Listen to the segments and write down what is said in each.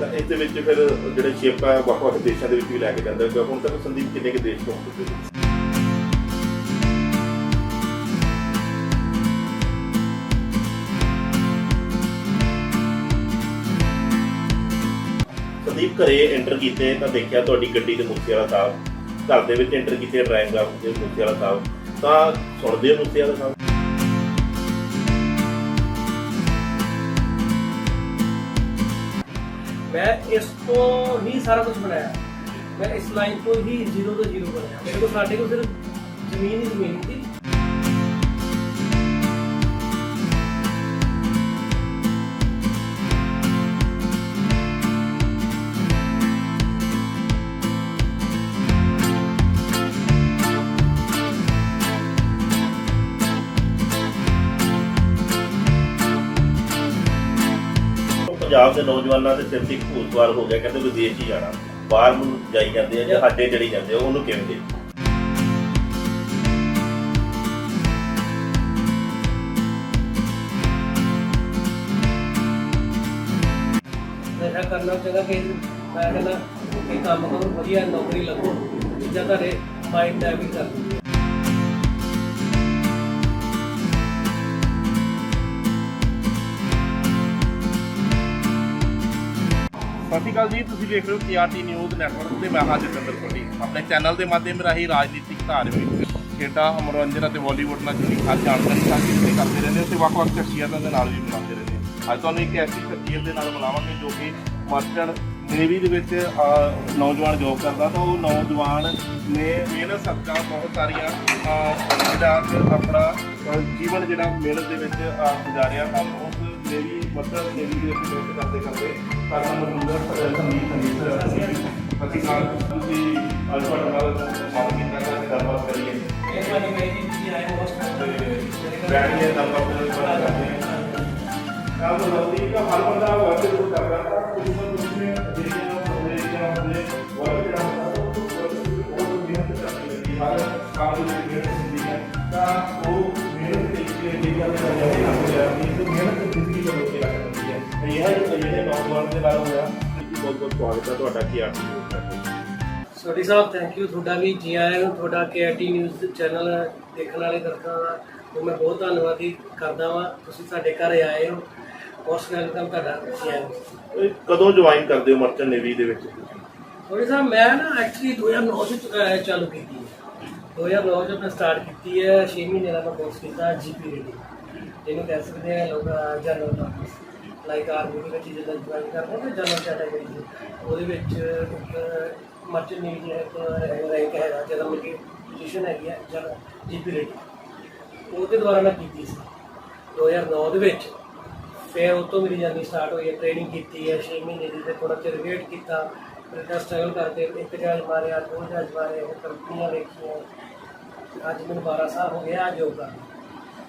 ਤਾਂ ਇਸ ਦੇ ਵਿੱਚ ਫਿਰ ਜਿਹੜੇ ਸ਼ਿਪ ਆ ਵੱਖ-ਵੱਖ ਦੇਸ਼ਾਂ ਦੇ ਵਿੱਚ ਵੀ ਲੈ ਕੇ ਜਾਂਦੇ ਹੋ। ਹੁਣ ਤੱਕ ਸੰਦੀਪ, ਕਿੰਨੇ ਕੁ ਦੇਸ਼ ਘੁੰਮ ਚੁੱਕੇ ਸੰਦੀਪ, ਘਰੇ ਐਂਟਰ ਕੀਤੇ, ਤਾਂ ਦੇਖਿਆ ਤੁਹਾਡੀ ਗੱਡੀ ਦੇ ਮੂਸੇ ਵਾਲਾ ਸਾਹਿਬ। ਘਰ ਦੇ ਵਿੱਚ ਐਂਟਰ ਕੀਤੇ ਡਰਾਈਵਰ ਦਾ ਦੇ ਮੂਸੇ ਵਾਲਾ ਸਾਹਿਬ। ਤਾਂ ਸੁਣਦੇ ਹੋ ਮੂਸੇ ਵਾਲਾ ਸਾਹਿਬ? ਇਸ ਤੋਂ ਹੀ ਸਾਰਾ ਕੁਝ ਬਣਾਇਆ। ਮੈਂ ਇਸ ਲਾਈਨ ਤੋਂ ਹੀ ਜ਼ੀਰੋ ਤੋਂ ਜ਼ੀਰੋ ਬਣਾਇਆ ਮੇਰੇ ਕੋਲ ਸਾਡੇ ਕੋਲ ਸਿਰਫ ਜ਼ਮੀਨ ਹੀ ਜ਼ਮੀਨ ਸੀ। ਪੰਜਾਬ ਦੇ ਨੌਜਵਾਨਾਂ ਦੇ ਸਿਰ ਤੇ ਇੱਕ ਭੂਤ ਸਵਾਰ ਹੋ ਗਿਆ, ਕਹਿੰਦੇ ਵਿਦੇਸ਼ ਹੀ ਜਾਣਾ। ਬਾਹਰ ਨੂੰ ਜਾਈ ਜਾਂਦੇ ਆ ਜਹਾਜ਼ੇ ਚੜੀ ਜਾਂਦੇ ਆ, ਉਹਨੂੰ ਕਿਵੇਂ ਦੇ ਨਸ਼ਾ ਕਰਨਾ ਚਾਹੀਦਾ ਕਿ ਮੈਂ ਕਹਿੰਦਾ ਕਿ ਕੰਮ ਕਰੋ, ਵਧੀਆ ਨੌਕਰੀ ਲੱਗੋ ਚੀਜ਼ਾਂ ਤੁਹਾਡੇ ਮਾਈਂਡ ਦਾ ਵੀ ਕਰ ਸਤਿ ਸ਼੍ਰੀ ਅਕਾਲ ਜੀ, ਤੁਸੀਂ ਵੇਖ ਰਹੇ ਹੋ ਕੇਆਰਟੀ ਨਿਊਜ਼ ਨੈਟਵਰਕ ਤੇ ਮੈਂ ਹਾਂ ਜਤਿੰਦਰ ਕੋਲੀ ਆਪਣੇ ਚੈਨਲ ਦੇ ਮਾਧਿਅਮ ਰਾਹੀਂ ਰਾਜਨੀਤਿਕ ਧਾਰਮਿਕ ਖੇਡਾਂ, ਮਨੋਰੰਜਨ ਅਤੇ ਬਾਲੀਵੁੱਡ ਨਾਲ ਜੁੜੀ ਹਰ ਜਾਣਕਾਰੀ ਸਾਂਝੀ ਕਰਦੇ ਕਰਦੇ ਰਹਿੰਦੇ ਹਾਂ ਤੇ ਵੱਖ-ਵੱਖ ਸ਼ਖਸੀਅਤਾਂ ਦੇ ਨਾਲ ਵੀ ਮਿਲਾਉਂਦੇ ਰਹਿੰਦੇ ਹਾਂ। ਅੱਜ ਤੁਹਾਨੂੰ ਇੱਕ ਐਸੀ ਸ਼ਖਸੀਅਤ ਦੇ ਨਾਲ ਮਿਲਾਵਾਂਗੇ ਜੋ ਕਿ ਮਰਚੈਂਟ ਨੇਵੀ ਦੇ ਵਿੱਚ ਨੌਜਵਾਨ ਜੋਬ ਕਰਦਾ ਤਾਂ ਉਹ ਨੌਜਵਾਨ ਨੇ ਮਿਹਨਤ ਸਦਕਾ ਬਹੁਤ ਸਾਰੀਆਂ ਜਿਹੜਾ ਆਪਣਾ ਜੀਵਨ ਜਿਹੜਾ ਮਿਹਨਤ ਦੇ ਵਿੱਚ ਗੁਜ਼ਾਰਿਆ ਤਾਂ ਉਸ ਨੇਵੀ ਮਰਚੈਂਟ ਨੇਵੀ ਦੇ ਵਿੱਚ ਮਿਹਨਤ ਕਰਦੇ ਕਰਦੇ ਸਾਡਾ ਮਨੋਰੰਜਨ ਸੰਦੀਪ ਸੰਦੀਪ ਅਸੀਂ ਨਾਲ ਤੁਸੀਂ ਅੱਜ ਤੁਹਾਡੇ ਨਾਲ ਮਾਲ ਕੀਤਾ ਕਿ ਗੱਲਬਾਤ ਕਰੀਏ। ਇਹ ਵਾਲੀ ਮੈਂ ਜੀ ਆਏ ਹੋਸਟ ਬੈਠੀਏ ਗੱਲਬਾਤ ਕਰਦੇ ਹਾਂ। ਕੰਮ ਲੱਗਦੀ ਹੈ ਤੇ ਇਹ ਹੈ ਜਿਹੜੇ ਨੌਜਵਾਨ ਦੇ ਨਾਲ ਹੋਇਆ ਜੀ ਬਹੁਤ ਬਹੁਤ ਸਵਾਗਤ ਹੈ ਤੁਹਾਡਾ ਕੀ ਆਰਟੀ ਨਿਊਜ਼ ਤੇ ਸੋਢੀ ਸਾਹਿਬ ਥੈਂਕ ਯੂ ਤੁਹਾਡਾ ਵੀ ਜੀ ਆਇਆਂ ਨੂੰ ਤੁਹਾਡਾ ਕੇਆਰਟੀ ਨਿਊਜ਼ ਚੈਨਲ ਦੇਖਣ ਵਾਲੇ ਦਰਸ਼ਕਾਂ ਦਾ ਉਹ ਮੈਂ ਬਹੁਤ ਧੰਨਵਾਦੀ ਕਰਦਾ ਵਾਂ ਤੁਸੀਂ ਸਾਡੇ ਘਰ ਆਏ ਹੋ ਮੋਸਟ ਵੈਲਕਮ ਤੁਹਾਡਾ ਜੀ ਆਇਆਂ ਨੂੰ। ਇਹ ਕਦੋਂ ਜੁਆਇਨ ਕਰਦੇ ਹੋ ਮਰਚੈਂਟ ਨੇਵੀ ਦੇ ਵਿੱਚ? ਸੋਢੀ ਸਾਹਿਬ ਮੈਂ ਨਾ ਐਕਚੁਅਲੀ 2009 ਚ ਅਹ, ਚਾਲੂ ਕੀਤੀ ਹੈ। 2009 ਚ ਮੈਂ ਸਟਾਰਟ ਕੀਤੀ ਹੈ 6 ਮਹੀਨੇ ਦਾ ਮੈਂ ਕੋਰਸ ਕੀਤਾ ਜੀਪੀ ਰੇਡੀ ਜਿਹਨੂੰ ਕਹਿ ਸਕਦੇ ਆ ਲੋਕ ਜਨਰਲ ਲਾਈਕ ਆਰਮੀ ਦੇ ਵਿੱਚ ਜਦੋਂ ਜੁਆਇਨ ਕਰਦੇ ਨੇ ਜਨਰਲ ਕੈਟਾਗਰੀ ਉਹਦੇ ਵਿੱਚ ਮਰਚੈਂਟ ਨੇਵੀ ਦਾ ਇੱਕ ਰੈਂਕ ਹੈਗਾ, ਜਿਹਦਾ ਮੇਰੀ ਪੋਜੀਸ਼ਨ ਹੈਗੀ ਹੈ ਜਨਰਲ ਜੀਪੀ ਰੇਡੀ ਉਹਦੇ ਦੁਆਰਾ ਮੈਂ ਕੀਤੀ ਸੀ। 2009 ਦੇ ਵਿੱਚ ਫਿਰ ਉਹ ਤੋਂ ਮੇਰੀ ਜਰਨੀ ਸਟਾਰਟ ਹੋਈ ਹੈ ਟ੍ਰੇਨਿੰਗ ਕੀਤੀ ਹੈ 6 ਮਹੀਨੇ ਦੀ ਤੇ ਥੋੜਾ ਚਿਰ ਵੇਟ ਕੀਤਾ। ਫਿਰ ਤਾਂ ਸਟਰਗਲ ਕਰਦੇ ਇੱਕ ਜਹਾਜ਼ ਮਾਰਿਆ, ਦੋ ਜਹਾਜ਼ ਮਾਰੇ ਕੰਪਨੀਆਂ ਵੇਖੀਆਂ। ਅੱਜ ਮੈਨੂੰ 12 ਸਾਲ ਹੋ ਗਿਆ ਆ ਜੋਬ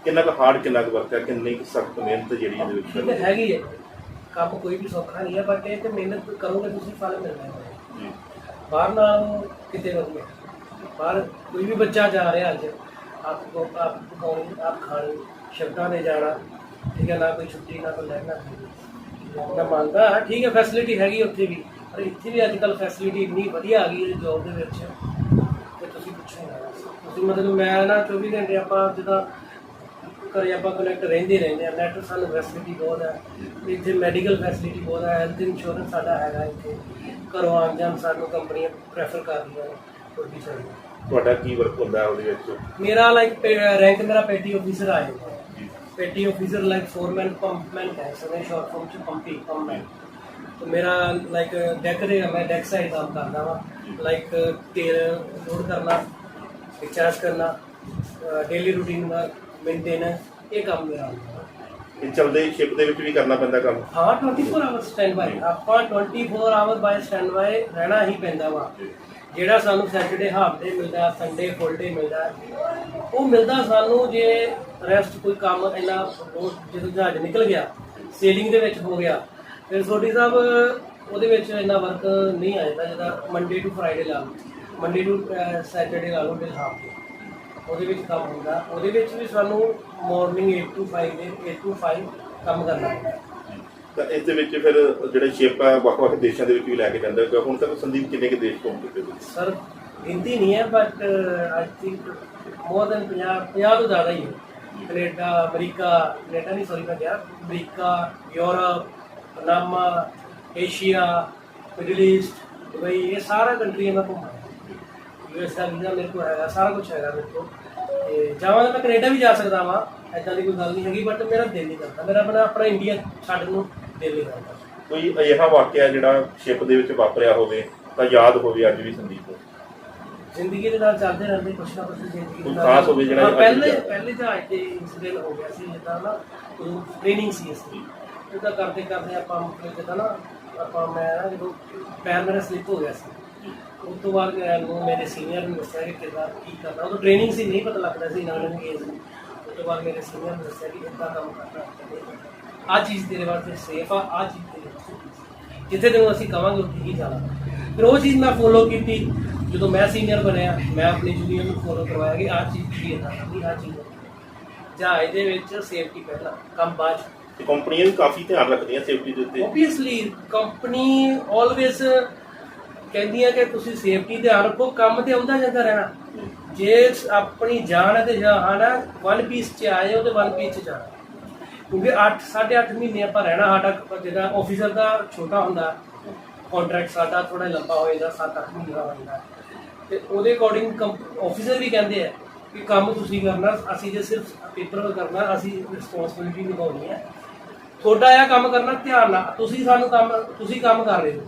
ਕਿੰਨਾ ਕੁ ਹਾਰਡ ਕਿੰਨਾ ਕੁ ਵਰਕ ਹੈ ਕਿੰਨੀ ਕੁ ਸਖਤ ਮਿਹਨਤ ਜਿਹੜੀ ਇਹਦੇ ਵਿੱਚ ਹੈਗੀ ਹੈ। ਕੰਮ ਕੋਈ ਵੀ ਸੌਖਾ ਨਹੀਂ ਹੈ ਬਟ ਇਹ ਤੇ ਮਿਹਨਤ ਕਰੋਗੇ ਤੁਸੀਂ ਫਲ ਮਿਲਣਾ ਹੈ। ਜੀ। ਬਾਹਰ ਨਾਲ ਕਿਤੇ ਵਧੀਆ। ਬਾਹਰ ਕੋਈ ਵੀ ਬੱਚਾ ਜਾ ਰਿਹਾ ਅੱਜ ਆਪ ਕੋ ਆਪ ਪਕਾਉਣੀ ਆਪ ਖਾਣੀ ਸ਼ਬਦਾਂ ਨੇ ਜਾਣਾ ਠੀਕ ਹੈ ਨਾ ਕੋਈ ਛੁੱਟੀ ਨਾ ਕੋਈ ਲੈਣਾ ਮੈਂ ਮੰਨਦਾ ਹਾਂ, ਠੀਕ ਹੈ ਫੈਸਿਲਿਟੀ ਹੈਗੀ ਉੱਥੇ ਵੀ ਪਰ ਇੱਥੇ ਵੀ ਅੱਜ ਕੱਲ ਫੈਸਿਲਿਟੀ ਇੰਨੀ ਵਧੀਆ ਆ ਗਈ ਹੈ ਜੋਬ ਦੇ ਵਿੱਚ ਕਿ ਤੁਸੀਂ ਪੁੱਛੋ ਨਾ। ਤੁਸੀਂ ਮਤਲਬ ਮੈਂ ਨਾ 24 ਘੰਟੇ ਆਪਾਂ ਜਿੱਦਾਂ ਘਰੇ ਆਪਾਂ ਕਨੈਕਟ ਰਹਿੰਦੇ ਰਹਿੰਦੇ ਆ ਨੈਟ ਸਾਨੂੰ ਫੈਸਿਲਿਟੀ ਬਹੁਤ ਹੈ। ਇੱਥੇ ਮੈਡੀਕਲ ਫੈਸਿਲਿਟੀ ਬਹੁਤ ਹੈ। ਹੈਲਥ ਇੰਸ਼ੋਰੈਂਸ ਸਾਡਾ ਹੈਗਾ ਇੱਥੇ। ਘਰੋਂ ਆਉਣ ਜਾਣ ਸਾਨੂੰ ਕੰਪਨੀਆਂ ਪ੍ਰੈਫਰ ਕਰਦੀਆਂ ਕੋਈ ਵੀ ਚੱਲ ਤੁਹਾਡਾ ਕੀ ਵਰਕ ਹੁੰਦਾ ਹੈ ਉਹਦੇ ਵਿੱਚ? ਮੇਰਾ ਲਾਈਕ ਰੈਂਕ ਮੇਰਾ ਪੇਟੀ ਆਫੀਸਰ ਆਏ ਪੇਟੀ ਆਫੀਸਰ ਲਾਈਕ ਫੋਰਮੈਨ ਪੰਪਮੈਨ ਹੈ। ਸਰ ਸ਼ਾਰਟ ਫਾਰਮ ਚ ਪੰਪੀ ਪੰਪਮੈਨ ਤੋ ਮੇਰਾ ਲਾਈਕ ਡੈਕ ਦੇ ਮੈਂ ਡੈਕ ਸਾਈਡ ਕੰਮ ਕਰਦਾ ਵਾਂ। ਲਾਈਕ ਤੇਲ ਲੋਡ ਕਰਨਾ ਰਿਚਾਰਜ ਕਰਨਾ ਡੇਲੀ ਰੂਟੀਨ ਦਾ ਮੇਨਟੇਨੈਂਸ ਇਹ ਕੰਮ ਮੇਰਾ ਹੁੰਦਾ ਇਹ ਚਲਦੇ ਸ਼ਿਪ ਦੇ ਵਿੱਚ ਵੀ ਕਰਨਾ ਪੈਂਦਾ ਕੰਮ। ਹਾਂ 24 ਆਵਰ ਸਟੈਂਡ ਬਾਈ ਆਪਾਂ 24 ਆਵਰ ਬਾਈ ਸਟੈਂਡ ਬਾਈ ਰਹਿਣਾ ਹੀ ਵਾ। ਜਿਹੜਾ ਸਾਨੂੰ ਸੈਟਰਡੇ ਹਾਫ ਡੇ ਮਿਲਦਾ ਸੰਡੇ ਫੁੱਲ ਮਿਲਦਾ ਉਹ ਮਿਲਦਾ ਸਾਨੂੰ ਜੇ ਰੈਸਟ ਕੋਈ ਕੰਮ ਇੰਨਾ ਜਦੋਂ ਜਹਾਜ਼ ਨਿਕਲ ਗਿਆ ਸੇਲਿੰਗ ਦੇ ਵਿੱਚ ਹੋ ਗਿਆ ਫਿਰ ਸੋਢੀ ਸਾਹਿਬ ਉਹਦੇ ਵਿੱਚ ਇੰਨਾ ਵਰਕ ਨਹੀਂ ਆ ਜਾਂਦਾ ਜਿਹਦਾ ਮੰਡੇ ਟੂ ਫਰਾਈਡੇ ਲਾ ਲਓ। ਮੰਡੇ ਟੂ ਸੈਟਰਡੇ ਲਾ ਲਓ ਬਿਲ ਹਾਫ ਡੇ ਉਹਦੇ ਵਿੱਚ ਕੰਮ ਹੁੰਦਾ। ਉਹਦੇ ਵਿੱਚ ਵੀ ਸਾਨੂੰ ਮਾਰਨਿੰਗ 8 to 5 ਦੇ 8 to 5 ਕੰਮ ਕਰਨਾ ਪੈਂਦਾ। ਤਾਂ ਇਸ ਦੇ ਵਿੱਚ ਫਿਰ ਜਿਹੜੇ ਸ਼ਿਪ ਆ ਵੱਖ-ਵੱਖ ਦੇਸ਼ਾਂ ਦੇ ਵਿੱਚ ਵੀ ਲੈ ਕੇ ਜਾਂਦੇ ਹੋ ਹੁਣ ਤੱਕ ਸੰਦੀਪ ਕਿੰਨੇ ਕੁ ਦੇਸ਼ ਘੁੰਮ ਚੁੱਕੇ ਹੋ ਸਰ ਗਿਣਤੀ ਨਹੀਂ ਹੈ but I think more than 50 50 ਤੋਂ ਜ਼ਿਆਦਾ ਹੀ ਹੈ। ਕੈਨੇਡਾ ਅਮਰੀਕਾ ਕੈਨੇਡਾ ਨਹੀਂ ਸੌਰੀ ਮੈਂ ਕਿਹਾ America Europe Panama Asia middle east Dubai ਇਹ ਸਾਰਾ ਕੰਟਰੀ ਮੈਂ ਘੁੰਮਾ ਦਾ ਵੀਜ਼ਾ ਮੇਰੇ ਕੋਲ ਹੈਗਾ ਸਾਰਾ ਕੁਝ ਹੈਗਾ ਮੇਰੇ ਕੋਲ। ਤੇ ਜਾਵਾਂ ਤਾਂ ਮੈਂ ਕੈਨੇਡਾ ਵੀ ਜਾ ਸਕਦਾ ਵਾਂ ਐਦਾਂ ਦੀ ਕੋਈ ਗੱਲ ਨਹੀਂ ਹੈਗੀ ਬਟ ਮੇਰਾ ਦਿਲ ਨਹੀਂ ਕਰਦਾ। ਮੇਰਾ ਆਪਣਾ ਆਪਣਾ ਇੰਡੀਆ ਛੱਡ ਨੂੰ ਦਿਲ ਨਹੀਂ ਕਰਦਾ। ਕੋਈ ਅਜਿਹਾ ਵਾਕਿਆ ਜਿਹੜਾ ਸ਼ਿਪ ਦੇ ਵਿੱਚ ਵਾਪਰਿਆ ਹੋਵੇ ਤਾਂ ਯਾਦ ਹੋਵੇ ਅੱਜ ਵੀ ਸੰਦੀਪ ਨੂੰ ਜ਼ਿੰਦਗੀ ਦੇ ਨਾਲ ਚੱਲਦੇ ਰਹਿੰਦੇ ਕੁਛ ਨਾ ਕੁਛ ਜ਼ਿੰਦਗੀ ਦੇ ਕੋਈ ਨਾਲ ਖਾਸ ਹੋਵੇ ਜਿਹੜਾ ਹਾਂ, ਪਹਿਲੇ ਪਹਿਲੇ ਜਹਾਜ਼ ਤੇ ਇਨਸੀਡੈਂਟ ਹੋ ਗਿਆ ਸੀ ਜਿੱਦਾਂ ਨਾ ਟ੍ਰੇਨਿੰਗ ਸੀ ਇਸ ਦੀ। ਉਹਦਾ ਕਰਦੇ ਕਰਦੇ ਆਪਾਂ ਮਤਲਬ ਜਿੱਦਾਂ ਨਾ ਆਪਾਂ ਮੈਂ ਨਾ ਜਦੋਂ ਪੈਰ ਮੇਰਾ ਸਲਿੱਪ ਹੋ ਗਿਆ ਸੀ ਉਸ ਤੋਂ ਬਾਅਦ ਮੈਨੂੰ ਮੇਰੇ ਸੀਨੀਅਰ ਨੇ ਦੱਸਿਆ ਕਿ ਕਿੱਦਾਂ ਕੀ ਕਰਨਾ। ਉਹ ਟ੍ਰੇਨਿੰਗ ਸੀ ਨਹੀਂ ਪਤਾ ਲੱਗਦਾ ਸੀ ਨਾਲ ਕੇਸ ਉਸ ਤੋਂ ਬਾਅਦ ਮੇਰੇ ਸੀਨੀਅਰ ਨੇ ਦੱਸਿਆ ਕਿ ਇੱਦਾਂ ਕੰਮ ਕਰਨਾ ਆ ਚੀਜ਼ ਤੇਰੇ ਵਾਸਤੇ ਸੇਫ ਆ ਆ ਚੀਜ਼ ਤੇਰੇ ਵਾਸਤੇ ਆ। ਜਿੱਥੇ ਤੈਨੂੰ ਅਸੀਂ ਕਵਾਂਗੇ ਉੱਥੇ ਹੀ ਜਾਣਾ। ਫਿਰ ਉਹ ਚੀਜ਼ ਮੈਂ ਫੋਲੋ ਕੀਤੀ। ਜਦੋਂ ਮੈਂ ਸੀਨੀਅਰ ਬਣਿਆ ਮੈਂ ਆਪਣੀ ਜੂਨੀਅਰ ਨੂੰ ਫੋਲੋ ਕਰਵਾਇਆ ਕਿ ਆਹ ਚੀਜ਼ ਕੀ ਹੈ ਨਹੀਂ ਆਹ ਚੀਜ਼ ਹੈ। ਜਹਾਜ਼ ਦੇ ਵਿੱਚ ਸੇਫਟੀ ਪਹਿਲਾਂ ਕੰਮ ਬਾਅਦ। ਤੇ ਕੰਪਨੀਆਂ ਵੀ ਕਾਫੀ ਧਿਆਨ ਰੱਖਦੀਆਂ ਸੇਫਟੀ ਦੇ ਉੱਤੇ। ਓਬਵੀਅਸਲੀ ਕੰਪਨੀ ਆਲਵੇਸ ਕਹਿੰਦੀਆਂ ਕਿ ਤੁਸੀਂ ਸੇਫਟੀ ਧਿਆਨ ਰੱਖੋ, ਕੰਮ ਤੇ ਆਉਂਦਾ ਜਾਂਦਾ ਰਹਿਣਾ। ਜੇ ਆਪਣੀ ਜਾਨ ਹੈ ਤੇ ਜਹਾਨ ਹੈ ਵਨ ਪੀਸ ਚ ਆਏ ਹੋ ਤੇ ਵਨ ਪੀਸ ਚ ਜਾਣਾ। ਕਿਉਂਕਿ 8 8.5 ਮਹੀਨੇ ਆਪਾਂ ਰਹਿਣਾ ਸਾਡਾ ਜਿਹੜਾ ਆਫੀਸਰ ਦਾ ਛੋਟਾ ਹੁੰਦਾ ਕੰਟਰੈਕਟ ਸਾਡਾ ਥੋੜਾ ਲੰਬਾ ਹੋ ਜਾਂਦਾ 7-8 ਮਹੀਨੇ ਦਾ ਹੋ ਜਾਂਦਾ। ਤੇ ਉਹਦੇ ਅਕੋਰਡਿੰਗ ਆਫੀਸਰ ਵੀ ਕਹਿੰਦੇ ਆ ਕਿ ਕੰਮ ਤੁਸੀਂ ਕਰਨਾ, ਅਸੀਂ ਜੇ ਸਿਰਫ ਪੇਪਰ ਕਰਨਾ, ਅਸੀਂ ਰਿਸਪੌਂਸਿਬਿਲਿਟੀ ਨਿਭਾਉਣੀ ਹੈ। ਤੁਹਾਡਾ ਇਹ ਕੰਮ ਕਰਨਾ, ਧਿਆਨ ਨਾਲ, ਤੁਸੀਂ ਸਾਨੂੰ ਕੰਮ, ਤੁਸੀਂ ਕੰਮ ਕਰ ਰਹੇ ਹੋ।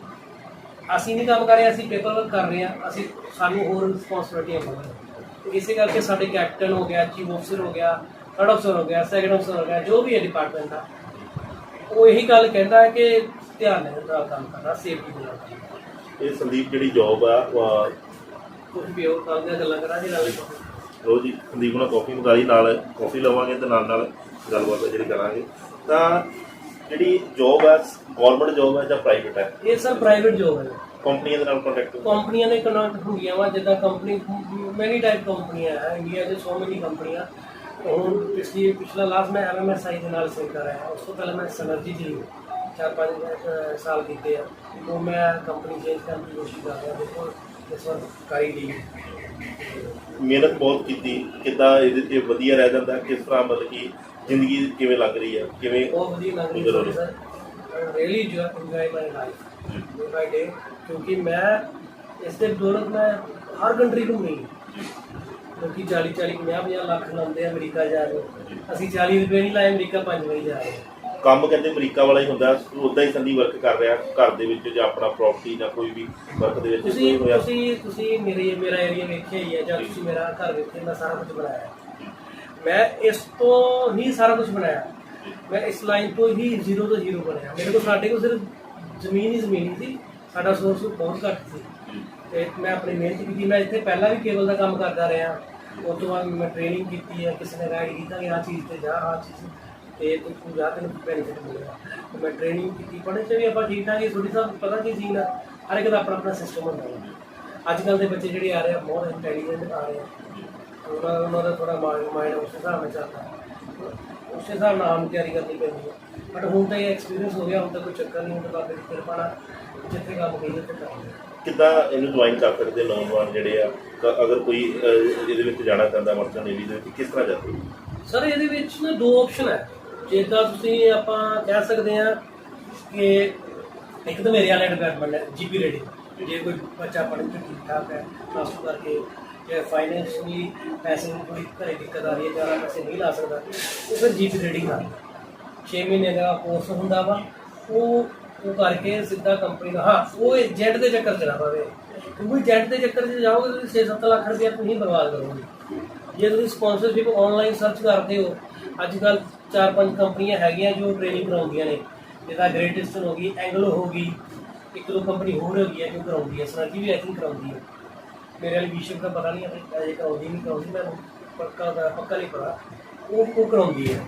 ਅਸੀਂ ਨਹੀਂ ਕੰਮ ਕਰ ਰਹੇ ਅਸੀਂ ਪੇਪਰ ਵਰਕ ਕਰ ਰਹੇ ਹਾਂ ਅਸੀਂ ਸਾਨੂੰ ਹੋਰ ਰਿਸਪੌਂਸਿਬਿਲਿਟੀਆਂ ਮਿਲ ਰਹੀਆਂ ਇਸੇ ਕਰਕੇ ਸਾਡੇ ਕੈਪਟਨ ਹੋ ਗਿਆ ਚੀਫ ਅਫਸਰ ਹੋ ਗਿਆ ਥਰਡ ਅਫਸਰ ਹੋ ਗਿਆ ਸੈਕੰਡ ਅਫਸਰ ਹੋ ਗਿਆ ਜੋ ਵੀ ਹੈ ਡਿਪਾਰਟਮੈਂਟ ਦਾ ਉਹ ਇਹੀ ਗੱਲ ਕਹਿੰਦਾ ਹੈ ਕਿ ਧਿਆਨ ਨਾਲ ਕੰਮ ਕਰਨਾ ਸੇਫਟੀ ਦੇ ਨਾਲ। ਇਹ ਸੰਦੀਪ ਜਿਹੜੀ ਜੌਬ ਆ ਉਹ ਕੁਝ ਵੀ ਹੋਰ ਕੰਮ ਦੀਆਂ ਗੱਲਾਂ ਕਰਾਂਗੇ ਨਾਲੇ ਰੋਜ਼ ਹੀ ਸੰਦੀਪ ਨਾਲ ਕਾਫੀ ਮੰਗਾਈ ਨਾਲ ਕਾਫੀ ਲਵਾਂਗੇ ਤੇ ਨਾਲ ਨਾਲ ਗੱਲਬਾਤ ਜਿਹੜੀ ਕਰਾਂਗੇ। ਤਾਂ ਜਿਹੜੀ ਜੌਬ ਹੈ ਗਵਰਨਮੈਂਟ ਜੌਬ ਹੈ ਜਾਂ ਪ੍ਰਾਈਵੇਟ ਹੈ? ਇਹ ਸਰ ਪ੍ਰਾਈਵੇਟ ਜੋਬ ਹੈ। ਕੰਪਨੀਆਂ ਦੇ ਨਾਲ ਕੰਟੈਕਟ ਕੰਪਨੀਆਂ ਨੇ ਕਨੈਕਟ ਹੁੰਦੀਆਂ ਵਾ ਜਿੱਦਾਂ ਕੰਪਨੀ ਮੈਨੀ ਟਾਈਪ ਕੰਪਨੀਆਂ ਹੈ ਇੰਡੀਆ 'ਚ ਸੋ ਮੈਨੀ ਕੰਪਨੀਆਂ ਹੁਣ ਪਿਛਲੀ ਪਿਛਲਾ ਲਾਸਟ ਮੈਂ ਐਮਐਮਐਸਆਈ ਦੇ ਨਾਲ ਸੇਲ ਕਰ ਰਿਹਾ। ਹਾਂ ਉਸ ਤੋਂ ਪਹਿਲਾਂ ਮੈਂ ਸਨਰਜੀ ਜੀ ਚਾਰ ਪੰਜ ਅਹ, ਸਾਲ ਕੀਤੇ ਆ। ਉਹ ਮੈਂ ਕੰਪਨੀ ਚੇਂਜ ਕਰਨ ਦੀ ਕੋਸ਼ਿਸ਼ ਕਰ ਰਿਹਾ। ਦੇਖੋ ਇਸ ਵਾਰ ਕਰੀ ਲਈ। ਮਿਹਨਤ ਬਹੁਤ ਕੀਤੀ। ਕਿੱਦਾਂ ਇਹਦੇ ਤੇ ਵਧੀਆ ਰਹਿ ਜਾਂਦਾ? ਕਿਸ ਤਰ੍ਹਾਂ ਮਤਲਬ ਕਿ ਜ਼ਿੰਦਗੀ ਕਿਵੇਂ ਲੱਗ ਰਹੀ ਹੈ ਕਿਵੇਂ ਬਹੁਤ ਵਧੀਆ ਲੱਗ ਰਹੀ ਹੈ sir. Really enjoy my life day by day ਕਿਉਂਕਿ ਮੈਂ ਇਸ ਦੇ ਬਦੌਲਤ ਮੈਂ ਹਰ ਕੰਟਰੀ ਘੁੰਮੀ। ਕਿਉਂਕਿ 40 40 50 50 ਲੱਖ ਲਾਉਂਦੇ ਆ ਅਮਰੀਕਾ ਜਾ ਕੇ। ਅਸੀਂ 40 ਰੁਪਏ ਨਹੀਂ ਲਾਏ ਅਮਰੀਕਾ ਪੰਜ ਵਾਰੀ ਜਾ ਰਹੇ। ਕੰਮ ਕਹਿੰਦੇ ਅਮਰੀਕਾ ਵਾਲਾ ਹੀ ਹੁੰਦਾ ਉਦਾਂ ਹੀ ਸੰਦੀ ਵਰਕ ਕਰ ਰਿਹਾ ਘਰ ਦੇ ਵਿੱਚ ਜਾਂ ਆਪਣਾ ਪ੍ਰਾਪਰਟੀ ਜਾਂ ਕੋਈ ਵੀ ਵਰਕ ਦੇ ਵਿੱਚ ਤੁਸੀਂ ਹੋਇਆ? ਤੁਸੀਂ ਤੁਸੀਂ ਮੇਰੇ ਮੇਰਾ ਏਰੀਆ ਵੇਖਿਆ ਹੀ ਹੈ ਜਾਂ। ਤੁਸੀਂ ਮੇਰਾ ਘਰ ਵੇਖਿਆ ਮੈਂ ਸਾਰਾ ਕੁਝ ਬਣਾਇਆ। ਮੈਂ ਇਸ ਤੋਂ ਹੀ ਸਾਰਾ ਕੁਝ ਬਣਾਇਆ। ਮੈਂ ਇਸ ਲਾਈਨ ਤੋਂ ਹੀ ਜ਼ੀਰੋ ਤੋਂ ਜ਼ੀਰੋ ਬਣਿਆ। ਮੇਰੇ ਕੋਲ ਸਾਡੇ ਕੋਲ ਸਿਰਫ ਜ਼ਮੀਨ ਹੀ ਜ਼ਮੀਨ ਸੀ। ਸਾਡਾ ਸੋਰਸ ਬਹੁਤ ਘੱਟ ਸੀ। ਤੇ ਮੈਂ ਆਪਣੀ ਮਿਹਨਤ ਕੀਤੀ। ਮੈਂ ਇੱਥੇ ਪਹਿਲਾਂ ਵੀ ਕੇਬਲ ਦਾ ਕੰਮ ਕਰਦਾ ਰਿਹਾ। ਉਸ ਤੋਂ ਬਾਅਦ ਮੈਂ ਟ੍ਰੇਨਿੰਗ ਕੀਤੀ ਹੈ। ਕਿਸੇ ਨੇ ਗਾਈਡ ਕੀਤਾ ਕਿ ਆਹ ਚੀਜ਼ ਤੇ ਜਾ, ਆਹ ਚੀਜ਼ ਤੇ। ਤੂੰ ਤੂੰ ਜਾ, ਤੈਨੂੰ ਬੈਨੀਫਿਟ ਮਿਲੇਗਾ। ਤੇ ਮੈਂ ਟ੍ਰੇਨਿੰਗ ਕੀਤੀ। ਪੜ੍ਹਨ ਚ ਵੀ ਆਪਾਂ ਠੀਕ ਠਾਕ ਹੀ। ਥੋੜੀ ਸਾਹਿਬ ਪਤਾ ਕੀ ਸੀਨ ਆ। ਹਰ ਇੱਕ ਦਾ ਆਪਣਾ ਆਪਣਾ ਸਿਸਟਮ ਹੁੰਦਾ। ਹੈ ਅੱਜ ਕੱਲ ਦੇ ਬੱਚੇ ਜਿਹੜੇ ਆ ਰਹੇ ਆ, ਬਹੁਤ ਇੰਟੈਲੀਜੈਂਟ ਆ ਰਹੇ ਆ। ਉਹਨਾਂ ਉਹਨਾਂ ਦਾ ਥੋੜਾ ਮਾਈਂਡ ਉਸ ਹਿਸਾਬ ਨਾਲ ਚੱਲਦਾ। ਉਸ ਹਿਸਾਬ ਨਾਲ ਆਮ ਤਿਆਰੀ ਕਰਨੀ ਪੈਂਦੀ ਹੈ। ਬਟ ਹੁਣ ਤਾਂ ਇਹ ਐਕਸਪੀਰੀਅੰਸ ਹੋ ਗਿਆ ਹੁਣ ਤਾਂ ਕੋਈ ਚੱਕਰ ਨਹੀਂ ਹੁਣ ਤਾਂ ਬਾਬੇ ਦੀ ਕਿਰਪਾ ਨਾਲ ਜਿੱਥੇ ਕੰਮ ਕਰੀਏ ਉੱਥੇ ਕਰਾਂਗੇ ਕਿੱਦਾਂ ਇਹਨੂੰ ਜੁਆਇਨ ਕਰ ਸਕਦੇ ਨੌਜਵਾਨ ਜਿਹੜੇ ਆ? ਕ- ਅਗਰ ਕੋਈ ਇਹਦੇ ਵਿੱਚ ਜਾਣਾ ਚਾਹੁੰਦਾ ਮਰਚੈਂਟ ਨੇਵੀ ਦੇ ਵਿੱਚ ਕਿਸ ਤਰ੍ਹਾਂ ਜਾਂਦੇ? ਸਰ ਇਹਦੇ ਵਿੱਚ ਨਾ ਦੋ ਆਪਸ਼ਨ ਹੈ। ਜਿੱਦਾਂ ਤੁਸੀਂ ਆਪਾਂ ਕਹਿ ਸਕਦੇ ਆ ਕਿ ਇੱਕ ਤਾਂ ਮੇਰੇ ਵਾਲੇ ਡਿਪਾਰਟਮੈਂਟ ਹੈ ਜੀਪੀ ਰੈਡੀ ਜੇ ਕੋਈ ਬੱਚਾ ਪੜ੍ਹਨ ਚ ਠੀਕ ਠਾਕ ਹੈ ਪਲੱਸ ਕਰਕੇ ਜੇ ਫਾਈਨੈਂਸ਼ਲੀ ਪੈਸੇ ਦੀ ਕੋਈ ਘਰੇ ਦਿੱਕਤ ਆ ਰਹੀ ਹੈ, ਜ਼ਿਆਦਾ ਪੈਸੇ ਨਹੀਂ ਲਾ ਸਕਦਾ। ਉਹ ਫਿਰ ਜੀਪ ਰੇਡਿੰਗ ਆ। 6 ਮਹੀਨੇ ਦਾ ਕੋਰਸ ਹੁੰਦਾ ਵਾ। ਉਹ ਉਹ ਕਰਕੇ ਸਿੱਧਾ ਕੰਪਨੀ ਦਾ, ਹਾਂ, ਉਹ ਏਜੰਟ ਦੇ ਚੱਕਰ ਚ ਨਾ ਪਵੇ। ਕਿਉਂਕਿ ਏਜੰਟ ਦੇ ਚੱਕਰ 'ਚ ਜਾਓਗੇ, ਤੁਸੀਂ 6-7 ਲੱਖ ਰੁਪਏ ਤੁਸੀਂ ਬਰਬਾਦ ਕਰੋਗੇ। ਜੇ ਤੁਸੀਂ ਸਪਾਂਸਰਸ਼ਿਪ ਆਨਲਾਈਨ ਸਰਚ ਕਰਦੇ ਹੋ ਅੱਜ ਕੱਲ ਚਾਰ ਪੰਜ ਕੰਪਨੀਆਂ ਹੈਗੀਆਂ ਜੋ ਟ੍ਰੇਨਿੰਗ ਕਰਾਉਂਦੀਆਂ ਨੇ। ਜਿੱਦਾਂ ਗ੍ਰੇਟ ਹੋ ਗਈ ਐਂਗਲੋ ਹੋ ਗਈ, ਇੱਕ ਦੋ ਕੰਪਨੀ ਹੋਰ ਹੈਗੀ ਹੈ ਜੋ ਕਰਾਉਂਦੀ ਹੈ ਸਨਾਜੀ ਵੀ ਆਈ ਥਿੰਕ ਕਰਾਉਂਦੀ ਹੈ। ਮੇਰੇ ਵਾਲੀ ਵਿਸ਼ਵ ਦਾ ਪਤਾ ਨਹੀਂ ਹੈ ਅਜੇ ਕਰਾਉਂਦੀ ਨਹੀਂ ਕਰਾਉਂਦੀ ਮੈਨੂੰ ਪੱਕਾ ਦਾ ਪੱਕਾ ਨਹੀਂ ਪਤਾ। ਉਹ ਉਹ ਕਰਾਉਂਦੀ ਹੈ।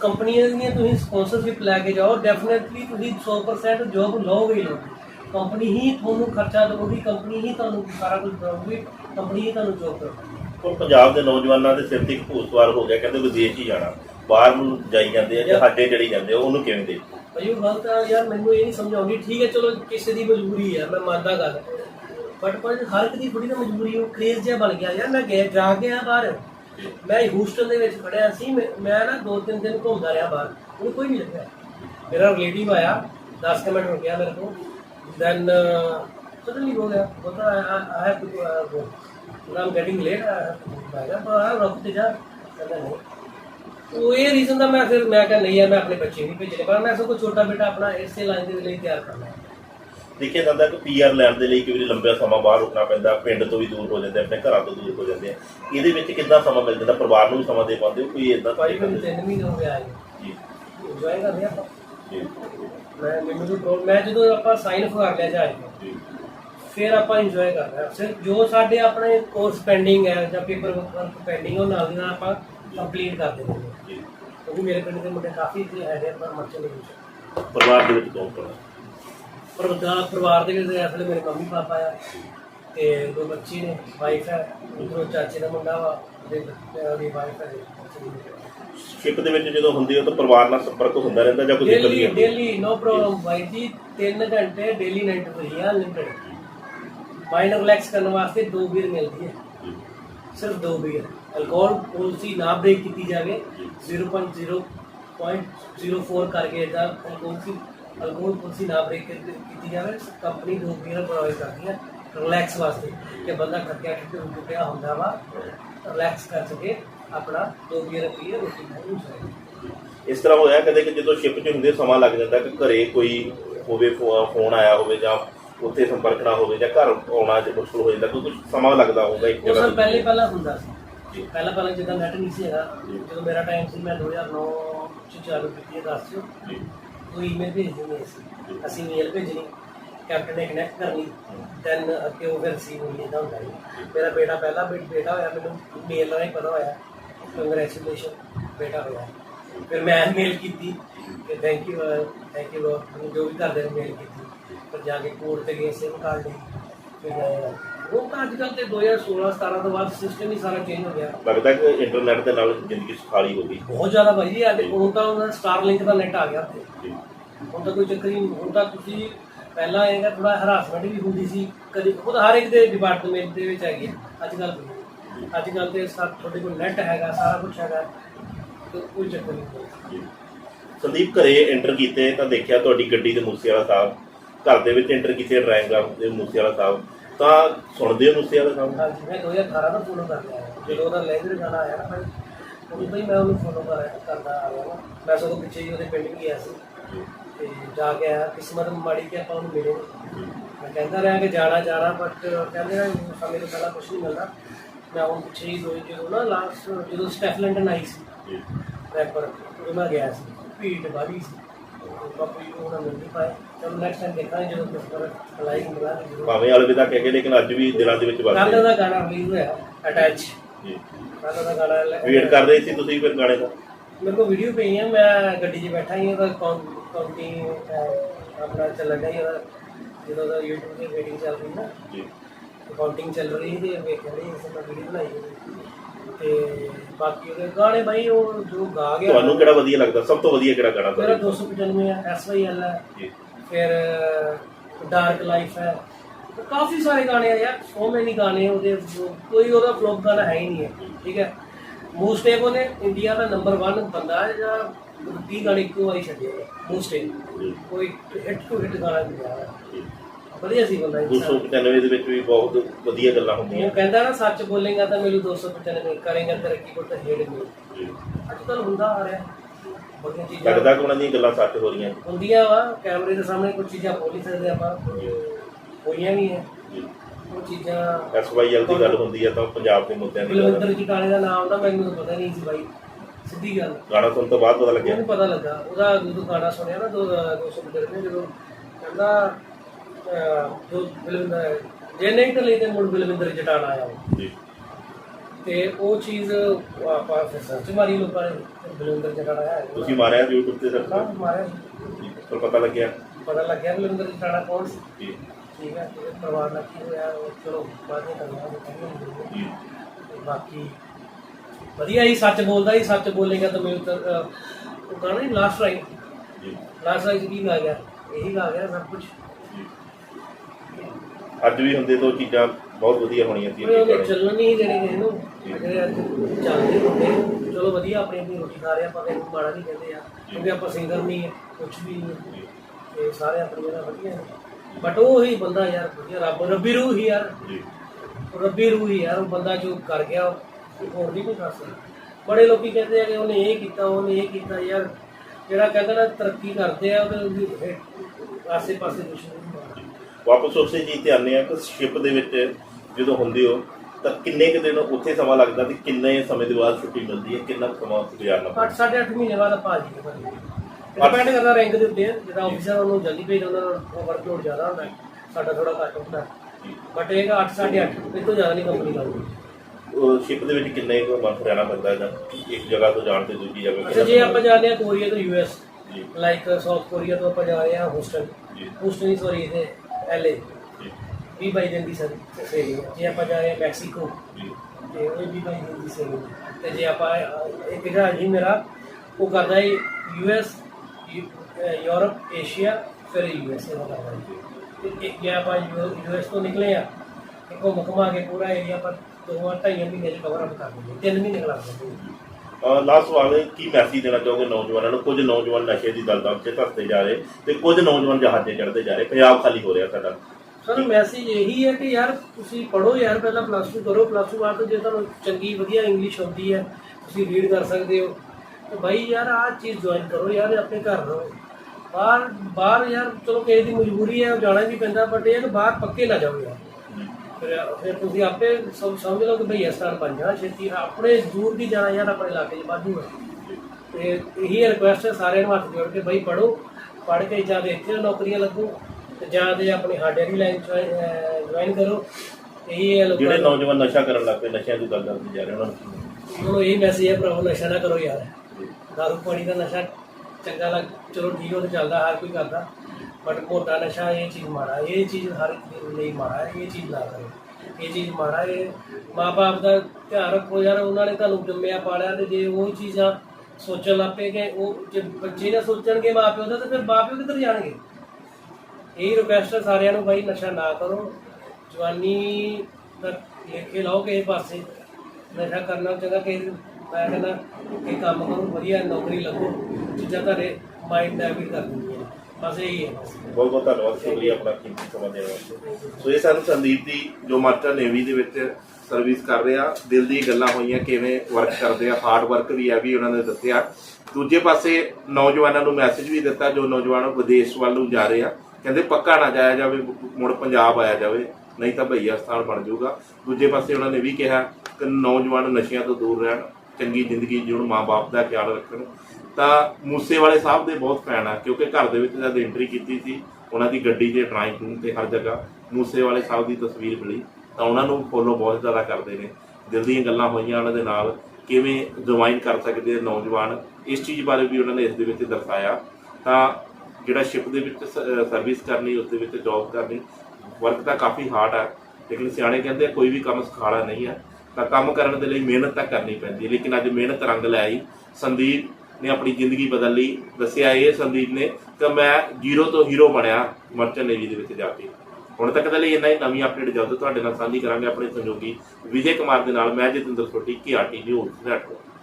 ਕੰਪਨੀਆਂ ਦੀਆਂ ਤੁਸੀਂ ਸਪਾਂਸਰਸ਼ਿਪ ਲੈ ਕੇ ਜਾਓ ਡੈਫੀਨਿਟਲੀ ਤੁਸੀਂ 100% ਜੋਬ ਲਓਗੇ ਹੀ ਲਓਗੇ। ਕੰਪਨੀ ਹੀ ਤੁਹਾਨੂੰ ਖਰਚਾ ਦੇਊਗੀ ਕੰਪਨੀ ਹੀ ਤੁਹਾਨੂੰ ਸਾਰਾ ਕੁਝ ਦੇਊਗੀ ਕੰਪਨੀ ਹੀ ਤੁਹਾਨੂੰ ਜੋਬ ਦੇਊਗੀ। ਹੁਣ ਪੰਜਾਬ ਦੇ ਨੌਜਵਾਨਾਂ ਦੇ ਸਿਰ ਤੇ ਇੱਕ ਭੂਤ ਸਵਾਰ ਹੋ ਗਿਆ ਕਹਿੰਦੇ ਵਿਦੇਸ਼ ਹੀ ਜਾਣਾ। ਬਾਹਰ ਨੂੰ ਜਾਈ ਜਾਂਦੇ ਆ ਜਾਂ ਸਾਡੇ ਜਿਹੜੀ ਜਾਂਦੇ ਆ ਉਹਨੂੰ ਕਿਵੇਂ ਦੇ ਭਾਈ ਉਹ ਗਲਤ ਆ ਯਾਰ ਮੈਨੂੰ ਇਹ ਨਹੀਂ ਸਮਝ ਆਉਂਦੀ। ਠੀਕ ਹੈ ਚਲੋ ਕਿਸੇ ਦੀ ਮਜਬੂਰੀ ਹੈ ਮੈਂ ਮੰਨਦਾ ਗੱਲ। ਬਟ ਪਰ ਹਰ ਇੱਕ ਦੀ ਥੋੜੀ ਨਾ ਮਜਬੂਰੀ ਉਹ ਕ੍ਰੇਜ਼ ਜਿਹਾ ਬਣ ਗਿਆ, ਯਾਰ ਮੈਂ ਗਿਆ, ਜਾ ਕੇ ਆ ਬਾਹਰ। ਮੈਂ ਹੂਸਟਨ ਦੇ ਵਿੱਚ ਖੜਿਆ ਸੀ, ਮੈਂ ਮੈਂ ਨਾ ਦੋ ਤਿੰਨ ਦਿਨ ਘੁੰਮਦਾ ਰਿਹਾ ਬਾਹਰ, ਉਹਨੂੰ ਕੋਈ ਨਹੀਂ ਲੱਗਾ ਮੇਰਾ ਰਿਲੇਟਿਵ ਆਇਆ 10 ਕੁ ਮਿੰਟ ਹੋ ਗਿਆ ਮੇਰੇ ਕੋਲ। ਦੈਨ ਸਡਨਲੀ ਹੋ ਗਿਆ ਬਤਾ I have to go getting late ਮੈਂ ਪਰ ਰੁਕ ਤੇ ਜਾ ਨਹੀਂ। ਉਹ ਇਹ ਰੀਜ਼ਨ ਦਾ ਮੈਂ ਫਿਰ, ਮੈਂ ਕਿਹਾ ਨਹੀਂ ਯਾਰ, ਮੈਂ ਆਪਣੇ ਬੱਚੇ ਨਹੀਂ ਭੇਜਣੇ, ਪਰ ਮੈਂ ਸਭ ਤੋਂ ਛੋਟਾ ਬੇਟਾ ਆਪਣਾ ਇਸੇ ਲਾਈਨ ਦੇ ਲਈ ਤਿਆਰ ਕਰਨਾ। ਦੇਖਿਆ ਜਾਂਦਾ ਕਿ ਪੀਆਰ ਲੈਣ ਦੇ ਲਈ ਕਈ ਵਾਰੀ ਲੰਬਾ ਸਮਾਂ ਬਾਹਰ ਰੁਕਣਾ ਪੈਂਦਾ ਪਿੰਡ ਤੋਂ ਵੀ ਦੂਰ ਹੋ ਜਾਂਦੇ ਆਪਣੇ ਘਰਾਂ ਤੋਂ ਦੂਰ ਹੋ ਜਾਂਦੇ ਆ। ਇਹਦੇ ਵਿੱਚ ਕਿੰਨਾ ਸਮਾਂ ਮਿਲ ਜਾਂਦਾ? ਪਰਿਵਾਰ ਨੂੰ ਵੀ ਸਮਾਂ ਦੇ ਪਾਉਂਦੇ ਹੋ? ਕੋਈ ਇਦਾਂ ਭਾਈ ਮੈਨੂੰ ਤਿੰਨ ਮਹੀਨੇ ਹੋ ਗਏ ਆਏ ਜੀ। ਇੰਜੋਏ ਆਪਾਂ। ਜੀ। ਮੈਂ ਮੈਨੂੰ ਵੀ ਮੈਂ ਜਦੋਂ ਆਪਾਂ ਸਾਈਨ ਕਰ ਲਿਆ ਜਾਏ ਜੀ। ਫਿਰ ਆਪਾਂ ਇੰਜੋਏ ਕਰ ਰਹੇ ਹਾਂ ਸਿਰਫ ਜੋ ਸਾਡੇ ਆਪਣੇ ਕੋਰਸ ਪੈਂਡਿੰਗ ਹੈ ਜਾਂ ਪੇਪਰ ਵਰਕ ਪੈਂਡਿੰਗ ਉਹ ਨਾਲ ਦੀ ਨਾਲ ਆਪਾਂ ਕੰਪਲੀਟ ਕਰ ਦਿੰਦੇ ਹਾਂ ਜੀ। ਕਿਉਂਕਿ ਮੇਰੇ ਪਿੰਡ ਦੇ ਮੁੰਡੇ ਕਾਫੀ ਹੈਗੇ ਪਰ ਮਰਚੇ ਵਿੱਚ ਪਰਿਵਾਰ ਦੇ ਵਿੱਚ ਕੌਣ ਕੌਣ ਹੈ? ਪਰ ਦਾ ਪਰਿਵਾਰ ਦੇ ਵਿੱਚ ਇਸ ਵੇਲੇ ਮੇਰੇ ਮੰਮੀ ਪਾਪਾ ਆ ਤੇ ਦੋ ਬੱਚੇ ਨੇ ਵਾਈਫ ਹੈ ਉਧਰੋਂ ਚਾਚੇ ਦਾ ਮੁੰਡਾ ਵਾ ਬੱਚੇ- ਉਹਦੀ ਵਾਈਫ ਹੈ ਸ਼ਿਪ ਦੇ ਵਿੱਚ ਜਦੋਂ ਹੁੰਦੇ ਹੋ ਤਾਂ ਪਰਿਵਾਰ ਨਾਲ ਸੰਪਰਕ ਹੁੰਦਾ ਰਹਿੰਦਾ ਜਾਂ ਕੋਈ ਦਿੱਕਤ ਡੇਲੀ ਨਹੀਂ ਆਉਂਦੀ ਡੇਲੀ ਨੋ ਪ੍ਰੋਬਲਮ ਭਾਈ ਜੀ 3 ਘੰਟੇ ਡੇਲੀ ਨਾਈਟ ਆ ਲਿਮਟਡ ਮਾਈਂਡ ਰਿਲੈਕਸ ਕਰਨ ਵਾਸਤੇ ਦੋ ਬੀਰ ਮਿਲਦੀ ਹੈ। ਸਿਰਫ ਦੋ ਬੀਰ ਅਲਕੋਹਲ ਪਾਲਿਸੀ ਨਾ ਬ੍ਰੇਕ ਕੀਤੀ ਜਾਵੇ 0.0.04 ਕਰਕੇ ਦਾ ਅਲਕੋਹਲ ਅਲਕੋਹਲ ਪਾਲਿਸੀ ਨਾ ਬ੍ਰੇਕ ਕੀਤੀ ਜਾਵੇ ਕੰਪਨੀ ਦੋ ਬੀਰ ਪ੍ਰੋਵਾਈਡ ਕਰਦੀ ਹੈ ਰਿਲੈਕਸ ਵਾਸਤੇ ਕਿ ਬੰਦਾ ਥੱਕਿਆ ਟੁੱਟਿਆ ਹੁੰਦਾ ਵਾ ਰਿਲੈਕਸ ਕਰ ਸਕੇ ਆਪਣਾ ਦੋ ਬੀਰ ਪੀਏ ਰੋਟੀ ਖਾਈ ਸਕੇ ਇਸ ਤਰ੍ਹਾਂ ਹੋਇਆ ਕਦੇ ਕਿ ਜਦੋਂ ਸ਼ਿਪ 'ਚ ਹੁੰਦੇ ਸਮਾਂ ਲੱਗ ਜਾਂਦਾ ਕਿ ਘਰੇ ਕੋਈ ਹੋਵੇ ਫੋਨ ਆਇਆ ਹੋਵੇ ਜਾਂ ਉੱਥੇ ਸੰਪਰਕ ਨਾ ਹੋਵੇ ਜਾਂ ਘਰ ਆਉਣਾ ਜੇ ਮੁਸ਼ਕਲ ਹੋ ਜਾਂਦਾ ਕਿਉਂਕਿ ਸਮਾਂ ਲੱਗਦਾ ਹੋਊਗਾ ਇੱਕ ਜਗ੍ਹਾ ਤੋਂ ਪਹਿਲੇ ਪਹਿਲਾਂ ਹੁੰਦਾ ਸੀ। ਪਹਿਲਾਂ ਪਹਿਲਾਂ ਜਦੋਂ ਨੈਟ ਨਹੀਂ ਸੀ ਹੈਗਾ। ਜਦੋਂ ਮੇਰਾ ਟਾਈਮ ਸੀ ਮੈਂ 2009 ਚ ਚਾਲੂ ਕੀਤੀ ਹੈ ਦੱਸ ਦਿਓ ਜੀ ਉਹ ਈਮੇਲ ਭੇਜ ਦਿੰਦੇ ਸੀ ਅਸੀਂ ਮੇਲ ਭੇਜਣੀ ਕੈਪਟਨ ਨੇ ਕਨੈਕਟ ਕਰਨੀ ਦੈਨ ਅੱਗੇ ਉਹ ਫਿਰ ਸੀ ਹੋਈ ਇਹਦਾ ਹੁੰਦਾ ਸੀ ਮੇਰਾ ਬੇਟਾ ਪਹਿਲਾ ਬੇਟ ਬੇਟਾ ਹੋਇਆ, ਮੈਨੂੰ ਮੇਲ ਰਾਹੀਂ ਪਤਾ ਹੋਇਆ। ਕੰਗ੍ਰੈਚੁਲੇਸ਼ਨ ਬੇਟਾ ਹੋਇਆ। ਫਿਰ ਮੈਂ ਮੇਲ ਕੀਤੀ, ਕਿ ਥੈਂਕ ਯੂ ਥੈਂਕ ਯੂ ਜੋ ਵੀ ਕਰਦੇ ਨੇ ਮੇਲ ਕੀਤੀ। ਫਿਰ ਜਾ ਕੇ ਕੋਰਟ ਤੇ ਗਏ ਸਿਮ ਕਾਰਡ ਲਈ। ਫਿਰ ਉਹ ਤਾਂ ਅੱਜ ਕੱਲ੍ਹ ਤੇ 2016 17 ਤੋਂ ਬਾਅਦ ਸਿਸਟਮ ਹੀ ਸਾਰਾ ਚੇਂਜ ਹੋ ਗਿਆ। ਲੱਗਦਾ ਕਿ ਇੰਟਰਨੈਟ ਦੇ ਨਾਲ ਜ਼ਿੰਦਗੀ ਸੁਖਾਲੀ ਹੋ ਗਈ। ਬਹੁਤ ਜ਼ਿਆਦਾ ਭਾਈ ਜੀ ਅੱਜ ਹੁਣ ਤਾਂ ਉਹਨਾਂ ਸਟਾਰ ਲਿੰਕ ਦਾ ਨੈਟ ਆ ਗਿਆ ਉੱਥੇ। ਜੀ। ਹੁਣ ਤਾਂ ਕੋਈ ਚੱਕਰ ਹੀ ਨਹੀਂ। ਹੁਣ ਤਾਂ ਤੁਸੀਂ ਪਹਿਲਾਂ ਇਹਦਾ ਥੋੜਾ ਹਰਾਸਮੈਂਟ ਵੀ ਹੁੰਦੀ ਸੀ ਕਦੀ ਖੁਦ ਹਰ ਇੱਕ ਦੇ ਡਿਪਾਰਟਮੈਂਟ ਦੇ ਵਿੱਚ ਹੈਗੀ ਹੈ। ਅੱਜ ਕੱਲ ਅੱਜ ਕੱਲ ਤੇ ਸਭ ਤੁਹਾਡੇ ਕੋਲ ਨੈਟ ਹੈਗਾ ਸਾਰਾ ਕੁਝ ਹੈਗਾ। ਤੇ ਕੋਈ ਚੱਕਰ ਨਹੀਂ। ਜੀ। ਸੰਦੀਪ ਘਰੇ ਐਂਟਰ ਕੀਤੇ ਤਾਂ ਦੇਖਿਆ ਤੁਹਾਡੀ ਗੱਡੀ ਤੇ ਮੂਸੇਵਾਲਾ ਸਾਹਿਬ ਘਰ ਦੇ ਵਿੱਚ ਐਂਟਰ ਕੀਤੇ ਡਰਾਈਵਰ ਦੇ ਮੂਸੇਵਾਲਾ ਸਾਹਿਬ। ਤਾਂ ਸੁਣਦੇ ਹੋ ਮੂਸੇਵਾਲਾ ਸਾਹਿਬ ਹਾਂਜੀ ਮੈਂ 2018 ਦਾ ਫੋਲੋ ਕਰ ਲਿਆ। ਜਦੋਂ ਉਹਦਾ ਲੈਂਗਰ ਗਾਣਾ ਆਇਆ ਨਾ ਭਾਈ ਉਦੋਂ ਤੋਂ ਹੀ ਮੈਂ ਉਹਨੂੰ ਫੋਲੋ ਕਰ ਕਰਦਾ ਆ ਰਿਹਾ। ਮੈਂ ਸਗੋਂ ਪਿੱਛੇ ਹੀ ਉਹਦੇ ਪਿੰਡ ਵੀ ਗਿਆ ਸੀ। ਤੇ ਜਾ ਕੇ ਆਇਆ ਕਿਸਮਤ ਮਾੜੀ ਕਿ ਆਪਾਂ ਉਹਨੂੰ ਮਿਲੇ ਮੈਂ ਕਹਿੰਦਾ ਰਿਹਾ ਕਿ ਜਾਣਾ ਜਾਣਾ ਬਟ ਕਹਿੰਦੇ ਨਾ ਸਮੇਂ ਤੋਂ ਪਹਿਲਾਂ ਕੁਝ ਨਹੀਂ ਮਿਲਦਾ। ਮੈਂ ਹੁਣ ਪਿੱਛੇ ਹੀ ਹੋਈ ਜਦੋਂ ਨਾ ਲਾਸਟ ਜਦੋਂ ਸਟੈਫਲੈਂਡਨ ਆਈ ਸੀ ਜੀ। ਰੈਪਰ ਉਦੋਂ ਮੈਂ ਗਿਆ ਸੀ। ਭੀੜ ਵਾਲੀ ਸੀ। ਬਾਪੂ ਜੀ ਨੂੰ ਉਹਨਾਂ ਮਿਲ ਨਹੀਂ ਪਾਏ ਚਲੋ ਨੈਕਸਟ ਟਾਈਮ ਦੇਖਾਂਗੇ ਜਦੋਂ ਕਿਸਮਤ ਅਲਾਈ ਕੇ ਜ਼ਰੂਰ ਭਾਵੇਂ ਅਲਵਿਦਾ ਕਹਿ ਕੇ ਲੇਕਿਨ ਅੱਜ ਵੀ ਦਿਲਾਂ ਦੇ ਵਿੱਚ ਵਸਦੇ ਦਾ ਗਾਣਾ ਰਿਲੀਜ਼ ਹੋਇਆ ਅਟੈਚ ਜੀ। ਕੱਲ੍ਹ ਦਾ ਗਾਣਾ ਵੇਟ ਕਰ ਰਹੇ ਸੀ ਤੁਸੀਂ ਫਿਰ ਗਾਣੇ ਦਾ? ਮੇਰੇ ਕੋਲ ਵੀਡੀਓ ਪਈ ਹੈ ਮੈਂ ਗੱਡੀ 'ਚ ਬੈਠਾ ਹੀ ਉਹਦਾ ਕਾਊਂਟਿੰਗ ਆਪਣਾ ਚੱਲਣ ਡਿਆ ਸੀ ਉਹਦਾ ਜਦੋਂ ਦਾ YouTube ਤੇ ਵੇਟਿੰਗ ਚੱਲ ਰਹੀ ਨਾ ਜੀ। ਕਾਊਂਟਿੰਗ ਚੱਲ ਰਹੀ ਸੀ ਤੇ ਵੇਖ ਰਹੀ ਸੀ ਮੈਂ ਵੀਡੀਓ ਬਣਾਈ ਹੋਈ। ਤੇ ਬਾਕੀ ਉਹਦੇ ਗਾਣੇ ਬਾਈ ਉਹ ਜੋ ਗਾ ਗਿਆ। ਤੁਹਾਨੂੰ ਕਿਹੜਾ ਵਧੀਆ ਲੱਗਦਾ? ਸਭ ਤੋਂ ਵਧੀਆ ਕਿਹੜਾ ਗਾਣਾ ਮੇਰਾ ਤੁਹਾਡਾ? 295 ਹੈ ਐਸਵਾਈਐਲ ਹੈ। ਜੀ। ਫਿਰ ਡਾਰਕ ਲਾਈਫ ਹੈ। ਕਾਫੀ ਸਾਰੇ ਗਾਣੇ ਆ ਯਾਰ ਸੋ ਮੈਨੀ ਗਾਣੇ ਆ ਉਹਦੇ ਕੋਈ ਉਹਦਾ ਫਲੋਪ ਗਾਣਾ ਹੈ ਹੀ ਨਹੀਂ ਹੈ ਠੀਕ ਹੈ। ਮੂਸਟੇਬੋ ਨੇ ਇੰਡੀਆ ਦਾ ਨੰਬਰ 1 ਬੰਦਾ ਹੈ ਜਾਂ 30 ਗਾਣੇ ਇੱਕੋ ਵਾਰੀ ਛੱਡੇ ਮੂਸਟੇਬੋ ਜੀ। ਕੋਈ ਹਿੱਟ ਟੂ ਹਿੱਟ ਗਾਣਾ ਨਹੀਂ ਜੀ। ਵਧੀਆ ਸੀ ਬੰਦਾ ਇਨਸਾਨ 295 ਦੇ ਵਿੱਚ ਵੀ ਬਹੁਤ ਵਧੀਆ ਗੱਲਾਂ ਹੁੰਦੀਆਂ। ਉਹ ਕਹਿੰਦਾ ਨਾ ਸੱਚ ਬੋਲੇਗਾ ਤਾਂ ਮੈਨੂੰ 295 ਕਰੇਗਾ ਤਰੱਕੀ ਕੋ ਤਾਂ ਹੇੜ ਜੀ। ਅੱਜ ਕੱਲ ਹੁੰਦਾ ਆ ਰਿਹਾ। ਬੜੀਆਂ ਚੀਜ਼ਾਂ। ਲੱਗਦਾ ਕਿ ਉਹਨਾਂ ਦੀਆਂ ਗੱਲਾਂ ਸੱਚ ਹੋ ਰਹੀਆਂ। ਹੁੰਦੀਆਂ ਵਾ ਕੈਮਰੇ ਦੇ ਸਾਹਮਣੇ ਕੁਝ ਚੀਜ਼ਾਂ ਬੋਲ ਨਹੀਂ ਸਕਦੇ ਆਪਾਂ। ਹੋਈਆਂ ਵੀ ਹੈ ਉਹ ਚੀਜ਼ਾਂ ਐਸਵਾਈਐਲ ਦੀ ਗੱਲ ਹੁੰਦੀ ਹੈ ਤਾਂ ਪੰਜਾਬ ਦੇ ਮੁੱਦਿਆਂ ਦੀ ਗੱਲ ਬਲਵਿੰਦਰ ਚਟਾਲੇ ਦਾ ਨਾਮ ਦਾ ਮੈਨੂੰ ਤਾਂ ਪਤਾ ਨਹੀਂ ਸੀ ਬਾਈ। ਸਿੱਧੀ ਗੱਲ। ਗਾਣਾ ਸੁਣਨ ਤੋਂ ਬਾਅਦ ਪਤਾ ਲੱਗਿਆ। ਮੈਨੂੰ ਪਤਾ ਲੱਗਾ। ਉਹਦਾ ਜਦੋਂ ਗਾਣਾ ਸੁਣਿਆ ਨਾ ਦੋ ਦੋ ਸੌ ਮੀਟਰ ਨੇ ਜਦੋਂ ਕਹਿੰਦਾ ਜੋ ਬਲਵਿੰਦਰ ਜੇ ਨਹੀਂ ਤਾਂ ਲਈ ਤੇ ਮੁੜ ਬਲਵਿੰਦਰ ਚਟਾਲਾ ਆਇਆ। ਜੀ। ਤੇ ਉਹ ਚੀਜ਼ ਆਪਾਂ ਫਿਰ ਸਰਚ ਮਾਰੀ ਲੋਕਾਂ ਨੇ ਬਲਵਿੰਦਰ ਚਟਾਲਾ ਆਇਆ ਤੁਸੀਂ ਮਾਰਿਆ YouTube ਤੇ ਹਾਂ, ਸਰਚ ਮਾਰਿਆ ਪਰ ਪਤਾ ਲੱਗਿਆ? ਪਤਾ ਲੱਗਿਆ ਬਲਵਿੰਦਰ ਚਟਾਲਾ ਕੌਣ ਸੀ? ਜੀ। ਠੀਕ ਹੈ ਤੇ ਪਰਿਵਾਰ ਨਾਲ ਕੀ ਹੋਇਆ ਉਹ ਚਲੋ ਬਾਅਦ ਵਿੱਚ ਕਹਿੰਦੇ ਜੀ। ਬਾਕੀ ਵਧੀਆ ਹੀ ਸੱਚ ਬੋਲਦਾ ਹੀ ਸੱਚ ਬੋਲੇਗਾ ਤਾਂ ਮੈਨੂੰ ਤਾਂ ਉਹ ਗਾਣਾ ਹੀ ਲਾਸਟ ਰਾਈਟ ਜੀ। ਲਾਸਟ ਵਾਈਜ਼ ਕੀ ਆ ਗਿਆ? ਇਹੀ ਆ ਗਿਆ ਸਭ ਕੁਝ ਅੱਜ ਵੀ ਹੁੰਦੇ ਤਾਂ ਉਹ ਚੀਜ਼ਾਂ ਬਹੁਤ ਵਧੀਆ ਹੋਣੀਆਂ ਸੀ ਉਹਨੇ ਅੱਗੇ ਚੱਲਣ ਨਹੀਂ ਦੇਣੇ ਕਿਸੇ ਨੂੰ। ਜਿਹੜੇ ਅੱਜ ਚੱਲਦੇ ਹੁੰਦੇ ਚਲੋ ਵਧੀਆ ਆਪਣੀ ਆਪਣੀ ਰੋਟੀ ਖਾ ਰਹੇ ਆਪਾਂ ਕਿਸੇ ਨੂੰ ਮਾੜਾ ਨਹੀਂ ਕਹਿੰਦੇ ਆ। ਕਿਉਂਕਿ ਆਪਾਂ ਸਿੰਗਰ ਨਹੀਂ ਕੁਝ ਵੀ ਨਹੀਂ ਤੇ ਸਾਰੇ ਆਪਣੀ ਜਗ੍ਹਾ ਵਧੀਆ ਬਟ ਉਹ ਹੀ ਬੰਦਾ ਯਾਰ ਵਧੀਆ ਰੱਬ ਰੱਬੀ ਰੂਹ ਹੀ ਯਾਰ। ਜੀ। ਉਹ ਰੱਬੀ ਰੂਹ ਹੀ ਯਾਰ ਉਹ ਬੰਦਾ ਜੋ ਕਰ ਗਿਆ ਉਹ ਹੋਰ ਨਹੀਂ ਕੋਈ ਕਰ ਸਕਦਾ। ਬੜੇ ਲੋਕੀ ਕਹਿੰਦੇ ਆ ਕਿ ਉਹਨੇ ਇਹ ਕੀਤਾ ਉਹਨੇ ਇਹ ਕੀਤਾ ਯਾਰ। ਜਿਹੜਾ ਕਹਿੰਦਾ ਨਾ ਤਰੱਕੀ ਕਰਦੇ ਆ ਉਹਦੇ ਆਸੇ ਪਾਸੇ ਕੁਛ ਨਹੀਂ ਹੁੰਦਾ। ਵਾਪਸ ਉਸੇ ਚੀਜ਼ ਤੇ ਆਉਂਦੇ ਆ ਕਿ ਸ਼ਿਪ ਦੇ ਵਿੱਚ ਜਦੋਂ ਹੁੰਦੇ ਹੋ ਤਾਂ ਕਿੰਨੇ ਕੁ ਦਿਨ ਉੱਥੇ ਸਮਾਂ ਲੱਗਦਾ ਤੇ ਕਿੰਨੇ ਸਮੇਂ ਦੇ ਬਾਅਦ ਛੁੱਟੀ ਮਿਲਦੀ ਹੈ ਕਿੰਨਾ ਕੁ ਸਮਾਂ ਉੱਥੇ ਗੁਜ਼ਾਰਨਾ ਪੈਂਦਾ ਸਾਢੇ ਅੱਠ ਮਹੀਨੇ ਬਾਅਦ ਆਪਾਂ ਆ ਜਾਈਏ ਭਾਜੀ। ਡਿਪੈਂਡ ਕਰਦਾ ਰੈਂਕ ਦੇ ਉੱਤੇ। ਜਿਹੜਾ ਆਫੀਸਰ ਉਹਨੂੰ ਜਲਦੀ ਭੇਜ ਦਿੰਦਾ ਉਹ ਵਰਕਲੋਡ ਜ਼ਿਆਦਾ ਹੁੰਦਾ ਹੈ। ਸਾਡਾ ਥੋੜਾ ਘੱਟ ਹੁੰਦਾ ਬਟ ਇਹ 8 ਸਾਢੇ 8 ਇਹ ਤੋਂ ਜ਼ਿਆਦਾ ਨਹੀਂ ਕੰਪਨੀ ਲਾਉਂਦੀ। ਸ਼ਿਪ ਦੇ ਵਿੱਚ ਕਿੰਨੇ ਕੁ ਮੰਥ ਰਹਿਣਾ ਪੈਂਦਾ ਹੈ ਇੱਕ ਜਗ੍ਹਾ ਤੋਂ ਜਾਣ ਤੇ ਦੂਜੀ ਜਗ੍ਹਾ ਅੱਛਾ ਜੇ ਆਪਾਂ ਜਾਂਦੇ ਹਾਂ ਕੋਰੀਆ ਤੋਂ ਯੂਐਸ ਲਾਈਕ ਸਾਊਥ ਕੋਰੀਆ ਤੋਂ ਆਪਾਂ ਜਾ ਰਹੇ ਹਾਂ ਹੋਸਟਨ ਜੀ। ਹੋਸਟਨ ਹੀ ਸੌਰੀ ਇਹ ਐਲਏ ਜੀ। 20 ਬਾਈ ਦਿਨ ਦੀ ਸਰ ਸੇਰੀ ਜੇ ਆਪਾਂ ਜਾ ਰਹੇ ਹਾਂ ਮੈਕਸੀਕੋ ਜੀ। ਤੇ ਉਹ ਵੀ ਬਾਈ ਦਿਨ ਦੀ ਸੇਰੀ ਤੇ ਜੇ ਆਪਾਂ ਇੱਕ ਜਿਹੜਾ ਜੀ ਮੇਰਾ ਉਹ ਕਰਦਾ ਹੈ ਯੂਐਸ ਯੂਰਪ ਏਸ਼ੀਆ ਫਿਰ ਯੂਐਸ ਦਾ ਕਰਦਾ ਹੈ ਤੇ ਇੱਕ ਜੇ ਆਪਾਂ ਯੂਐਸ ਤੋਂ ਨਿਕਲੇ ਆ ਘੁੰਮ ਘੁਮਾ ਕੇ ਪੂਰਾ ਏਰੀਆ ਪਰ ਦੋ ਢਾਈ ਮਹੀਨੇ ਚ ਕਵਰ ਅਪ ਕਰ ਦਿੰਦੇ ਤਿੰਨ ਮਹੀਨੇ ਲੱਗ ਜਾਂਦੇ ਲਾਸਟ ਸਵਾਲ ਹੈ ਕੀ ਮੈਸੇਜ ਦੇਣਾ ਚਾਹੋਗੇ ਨੌਜਵਾਨਾਂ ਨੂੰ? ਕੁਝ ਨੌਜਵਾਨ ਨਸ਼ੇ ਦੀ ਦਲਦਲ 'ਚ ਧੱਸਦੇ ਜਾ ਰਹੇ ਤੇ ਕੁਝ ਨੌਜਵਾਨ ਜਹਾਜ਼ੇ ਚੜ੍ਹਦੇ ਜਾ ਰਹੇ। ਪੰਜਾਬ ਖਾਲੀ ਹੋ ਰਿਹਾ ਸਾਡਾ। ਸਰ ਮੈਸੇਜ ਇਹੀ ਹੈ ਕਿ ਯਾਰ, ਤੁਸੀਂ ਪੜ੍ਹੋ ਯਾਰ, ਪਹਿਲਾਂ ਪਲੱਸ 2 ਕਰੋ। ਪਲੱਸ 2 ਬਾਅਦ ਤੋਂ ਜੇ ਤੁਹਾਨੂੰ ਚੰਗੀ, ਵਧੀਆ ਇੰਗਲਿਸ਼ ਆਉਂਦੀ ਹੈ, ਤੁਸੀਂ ਰੀਡ ਕਰ ਸਕਦੇ ਹੋ। ਤੇ ਬਾਈ ਯਾਰ, ਆਹ ਚੀਜ਼ ਜੁਆਇਨ ਕਰੋ ਯਾਰ, ਆਪਣੇ ਘਰ ਰਹੋ। ਬਾਹਰ ਬਾਹਰ ਯਾਰ, ਚਲੋ ਕਿਸੇ ਦੀ ਮਜਬੂਰੀ ਹੈ, ਉਹ ਜਾਣਾ ਵੀ ਪੈਂਦਾ ਬਟ ਇਹ ਹੈ ਕਿ ਬਾਹਰ ਪੱਕੇ ਨਾ ਜਾਓ ਯਾਰ। ਫਿਰ ਤੁਸੀਂ ਆਪੇ ਸਭ ਸਮਝ ਲਓ ਕਿ ਭਈ ਇਸ ਤਰ੍ਹਾਂ ਬਣ ਜਾਣਾ ਛੇਤੀ। ਆਪਣੇ ਦੂਰ ਦੀ ਜਾਣਾ ਯਾਰ ਆਪਣੇ ਇਲਾਕੇ 'ਚ ਵਾਧੂ ਹੈ ਤੇ ਇਹੀ ਰਿਕੁਐਸਟ ਹੈ ਸਾਰਿਆਂ ਨੂੰ ਹੱਥ ਜੋੜ ਕੇ ਬਈ ਪੜੋ ਪੜ੍ਹ ਕੇ ਜਾਂ ਇੱਥੇ ਨੌਕਰੀਆਂ ਲੱਗੋ ਤੇ ਜਾਂ ਤੇ ਆਪਣੀ ਹਾਰਡਵੇਅਰ ਲਾਈਨ ਜੁਆਇਨ ਕਰੋ। ਇਹੀ ਹੈ ਲੋਕਾਂ ਜਿਹੜੇ ਨੌਜਵਾਨ ਨਸ਼ਾ ਕਰਨ ਲੱਗ ਪਏ ਨਸ਼ਿਆਂ ਦੀ ਦਲਦਲ 'ਚ ਜਾ ਰਹੇ ਉਹਨਾਂ ਨੂੰ। ਹੁਣ ਇਹ ਮੈਸੇਜ ਹੈ ਭਰਾਵੋ ਨਸ਼ਾ ਨਾ ਕਰੋ ਯਾਰ। ਦਾਰੂ ਪਾਣੀ ਦਾ ਨਸ਼ਾ ਚੰਗਾ ਲੱਗ ਚਲੋ ਠੀਕ ਉਹ ਤਾਂ ਚੱਲਦਾ ਹਰ ਕੋਈ ਕਰਦਾ। ਬਟ ਮੋਟਾ ਨਸ਼ਾ ਇਹ ਚੀਜ਼ ਮਾੜਾ ਇਹ ਚੀਜ਼ ਹਰ ਇੱਕ ਦੇ ਲਈ ਮਾੜਾ ਇਹ ਚੀਜ਼ ਨਾ ਕਰੋ ਇਹ ਚੀਜ਼ ਮਾੜਾ ਹੈ ਮਾਪੇ ਦਾ ਧਿਆਨ ਰੱਖੋ ਯਾਰ ਉਹਨਾਂ ਨੇ ਤੁਹਾਨੂੰ ਜੰਮਿਆ ਪਾਲਿਆ ਤੇ ਜੇ ਉਹ ਚੀਜ਼ਾਂ ਸੋਚਣ ਲੱਪੇ ਕਿ ਉਹ ਜੇ ਬੱਚੇ ਨਾ ਸੋਚਣਗੇ ਮਾਪਿਓ ਦਾ ਤਾਂ ਫਿਰ ਮਾਪਿਓ ਕਿੱਧਰ ਜਾਣਗੇ ਇਹੀ ਰਿਕੁਐਸਟ ਹੈ ਸਾਰਿਆਂ ਨੂੰ ਭਾਈ ਨਸ਼ਾ ਨਾ ਕਰੋ ਜਵਾਨੀ ਦਾ ਲੇਖੇ ਲਾਓ ਕਿਸੇ ਪਾਸੇ ਨਸ਼ਾ ਕਰਨਾ ਚੰਗਾ ਕਿ ਮੈਂ ਕਹਿੰਦਾ ਕਿ ਕੰਮ ਕਰੋ ਵਧੀਆ ਨੌਕਰੀ ਲੱਗੋ ਚੀਜ਼ਾਂ ਤੁਹਾਡੇ ਮਾਈਂਡ ਡਾਇਵਰਟ ਕਰ ਦਿੰਦੀਆਂ ਬਸ ਇਹੀ ਹੈ। ਬਹੁਤ ਬਹੁਤ ਧੰਨਵਾਦ, ਸ਼ੁਕਰੀਆ ਆਪਣਾ ਕੀਮਤੀ ਸਮਾਂ ਦੇਣ ਵਾਸਤੇ। ਸੋ ਇਹ ਸਾਨੂੰ ਸੰਦੀਪ ਦੀ, ਜੋ ਮਾਸਟਰ ਨੇਵੀ ਦੇ ਵਿੱਚ ਸਰਵਿਸ ਕਰ ਰਿਹਾ, ਦਿਲ ਦੀ ਗੱਲਾਂ ਹੋਈਆਂ, ਕਿਵੇਂ ਵਰਕ ਕਰਦੇ ਆ ਹਾਰਡ ਵਰਕ ਵੀ ਹੈ ਵੀ ਉਹਨਾਂ ਨੇ ਦੱਸਿਆ। ਦੂਜੇ ਪਾਸੇ ਨੌਜਵਾਨਾਂ ਨੂੰ ਮੈਸੇਜ ਵੀ ਦਿੱਤਾ, ਜੋ ਨੌਜਵਾਨ ਵਿਦੇਸ਼ ਵੱਲ ਨੂੰ ਜਾ ਰਹੇ ਆ। ਕਹਿੰਦੇ ਪੱਕਾ ਨਾ ਜਾਇਆ ਜਾਵੇ, ਮੁੜ ਪੰਜਾਬ ਆਇਆ ਜਾਵੇ, ਨਹੀਂ ਤਾਂ ਭਈਆ ਸਥਾਨ ਬਣ ਜਾਊਗਾ। ਦੂਜੇ ਪਾਸੇ ਉਹਨਾਂ ਨੇ ਵੀ ਕਿਹਾ ਕਿ ਨੌਜਵਾਨ ਨਸ਼ਿਆਂ ਤੋਂ ਦੂਰ ਰਹਿਣ, ਚੰਗੀ ਜ਼ਿੰਦਗੀ ਜਿਉਣ, ਮਾਂ-ਬਾਪ ਦਾ ਖਿਆਲ ਰੱਖਣ। ਤਾਂ ਮੂਸੇਵਾਲੇ ਸਾਹਿਬ ਦੇ ਬਹੁਤ ਫੈਨ ਆ, ਕਿਉਂਕਿ ਘਰ ਦੇ ਵਿੱਚ ਜਦ ਐਂਟਰੀ ਕੀਤੀ ਸੀ, ਉਹਨਾਂ ਦੀ ਗੱਡੀ 'ਚ ਡਰਾਇੰਗ ਰੂਮ ਤੇ ਹਰ ਜਗ੍ਹਾ ਮੂਸੇਵਾਲੇ ਸਾਹਿਬ ਦੀ ਤਸਵੀਰ ਮਿਲੀ, ਤਾਂ ਉਹਨਾਂ ਨੂੰ ਫੋਲੋ ਬਹੁਤ ਜ਼ਿਆਦਾ ਕਰਦੇ ਨੇ। ਦਿਲ ਦੀਆਂ ਗੱਲਾਂ ਹੋਈਆਂ ਉਹਨਾਂ ਦੇ ਨਾਲ, ਕਿਵੇਂ ਜੁਆਇਨ ਕਰ ਸਕਦੇ ਆ ਨੌਜਵਾਨ, ਇਸ ਚੀਜ਼ ਬਾਰੇ ਵੀ ਉਹਨਾਂ ਨੇ ਇਸ ਦੇ ਵਿੱਚ ਦਰਸਾਇਆ। ਤਾਂ ਜਿਹੜਾ ਸ਼ਿਪ ਦੇ ਵਿੱਚ ਸਰਵਿਸ ਕਰਨੀ, ਉਸ ਦੇ ਵਿੱਚ ਜੌਬ ਕਰਨੀ ਵਰਕ ਤਾਂ ਕਾਫੀ ਹਾਰਡ ਆ, ਲੇਕਿਨ ਸਿਆਣੇ ਕਹਿੰਦੇ ਕੋਈ ਵੀ ਕੰਮ ਸੁਖਾਲਾ ਨਹੀਂ ਹੈ ਤਾਂ ਕੰਮ ਕਰਨ ਦੇ ਲਈ ਮਿਹਨਤ ਤਾਂ ਕਰਨੀ ਪੈਂਦੀ ਲੇਕਿਨ ਅੱਜ ਮਿਹਨਤ ਰੰਗ ਲੈ ਆਈ। ਸੰਦੀਪ ਨੇ ਆਪਣੀ ਜ਼ਿੰਦਗੀ ਬਦਲ ਲਈ। ਦੱਸਿਆ ਇਹ ਸੰਦੀਪ ਨੇ ਕਿ ਮੈਂ ਜ਼ੀਰੋ ਤੋਂ ਹੀਰੋ ਬਣਿਆ ਮਰਚਨ ਨੇਵੀ ਦੇ ਵਿੱਚ ਜਾ ਕੇ। ਹੁਣ ਤੱਕ ਦੇ ਲਈ ਇੰਨਾ ਹੀ, ਨਵੀਂ ਅਪਡੇਟ ਜਲਦ ਤੁਹਾਡੇ ਨਾਲ ਸਾਂਝੀ ਕਰਾਂਗੇ ਆਪਣੇ ਸਹਿਯੋਗੀ ਵਿਜੇ ਕੁਮਾਰ ਦੇ ਨਾਲ। ਮੈਂ ਜਤਿੰਦਰ ਛੋਟੀ ਕੀ ਆਰਟੀ ਨਿਊਜ਼ ਨੈਟਵਰਕ